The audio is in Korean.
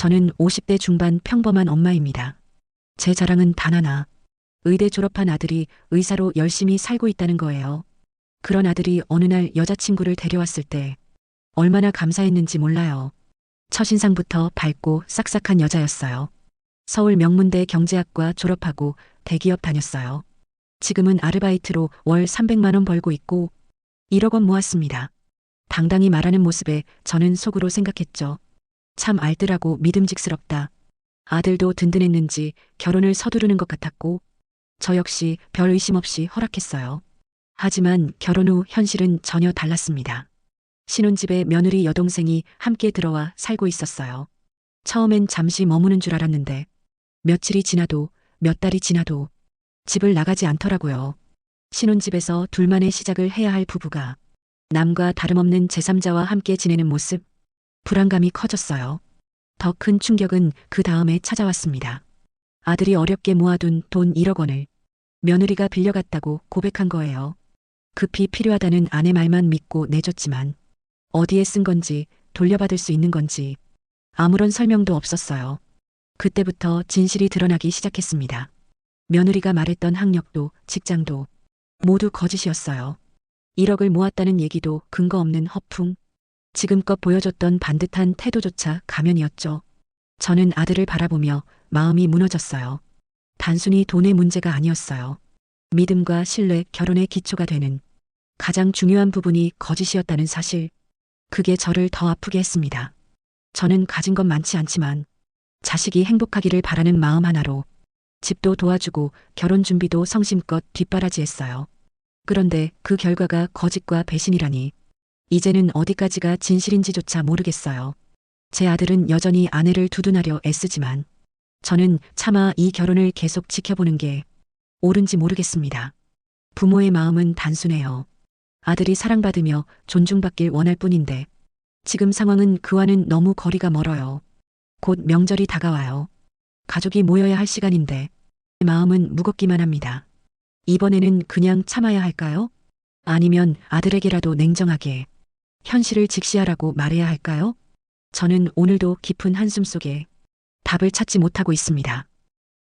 저는 50대 중반 평범한 엄마입니다. 제 자랑은 단 하나. 의대 졸업한 아들이 의사로 열심히 살고 있다는 거예요. 그런 아들이 어느 날 여자친구를 데려왔을 때 얼마나 감사했는지 몰라요. 첫인상부터 밝고 싹싹한 여자였어요. 서울 명문대 경제학과 졸업하고 대기업 다녔어요. 지금은 아르바이트로 월 300만 원 벌고 있고 1억 원 모았습니다. 당당히 말하는 모습에 저는 속으로 생각했죠. 참 알뜰하고 믿음직스럽다. 아들도 든든했는지 결혼을 서두르는 것 같았고 저 역시 별 의심 없이 허락했어요. 하지만 결혼 후 현실은 전혀 달랐습니다. 신혼집에 며느리 여동생이 함께 들어와 살고 있었어요. 처음엔 잠시 머무는 줄 알았는데 며칠이 지나도 몇 달이 지나도 집을 나가지 않더라고요. 신혼집에서 둘만의 시작을 해야 할 부부가 남과 다름없는 제3자와 함께 지내는 모습, 불안감이 커졌어요. 더 큰 충격은 그 다음에 찾아왔습니다. 아들이 어렵게 모아둔 돈 1억 원을 며느리가 빌려갔다고 고백한 거예요. 급히 필요하다는 아내 말만 믿고 내줬지만 어디에 쓴 건지 돌려받을 수 있는 건지 아무런 설명도 없었어요. 그때부터 진실이 드러나기 시작했습니다. 며느리가 말했던 학력도 직장도 모두 거짓이었어요. 1억을 모았다는 얘기도 근거 없는 허풍. 지금껏 보여줬던 반듯한 태도조차 가면이었죠. 저는 아들을 바라보며 마음이 무너졌어요. 단순히 돈의 문제가 아니었어요. 믿음과 신뢰, 결혼의 기초가 되는 가장 중요한 부분이 거짓이었다는 사실. 그게 저를 더 아프게 했습니다. 저는 가진 건 많지 않지만 자식이 행복하기를 바라는 마음 하나로 집도 도와주고 결혼 준비도 성심껏 뒷바라지했어요. 그런데 그 결과가 거짓과 배신이라니 이제는 어디까지가 진실인지조차 모르겠어요. 제 아들은 여전히 아내를 두둔하려 애쓰지만 저는 차마 이 결혼을 계속 지켜보는 게 옳은지 모르겠습니다. 부모의 마음은 단순해요. 아들이 사랑받으며 존중받길 원할 뿐인데 지금 상황은 그와는 너무 거리가 멀어요. 곧 명절이 다가와요. 가족이 모여야 할 시간인데 마음은 무겁기만 합니다. 이번에는 그냥 참아야 할까요? 아니면 아들에게라도 냉정하게 현실을 직시하라고 말해야 할까요? 저는 오늘도 깊은 한숨 속에 답을 찾지 못하고 있습니다.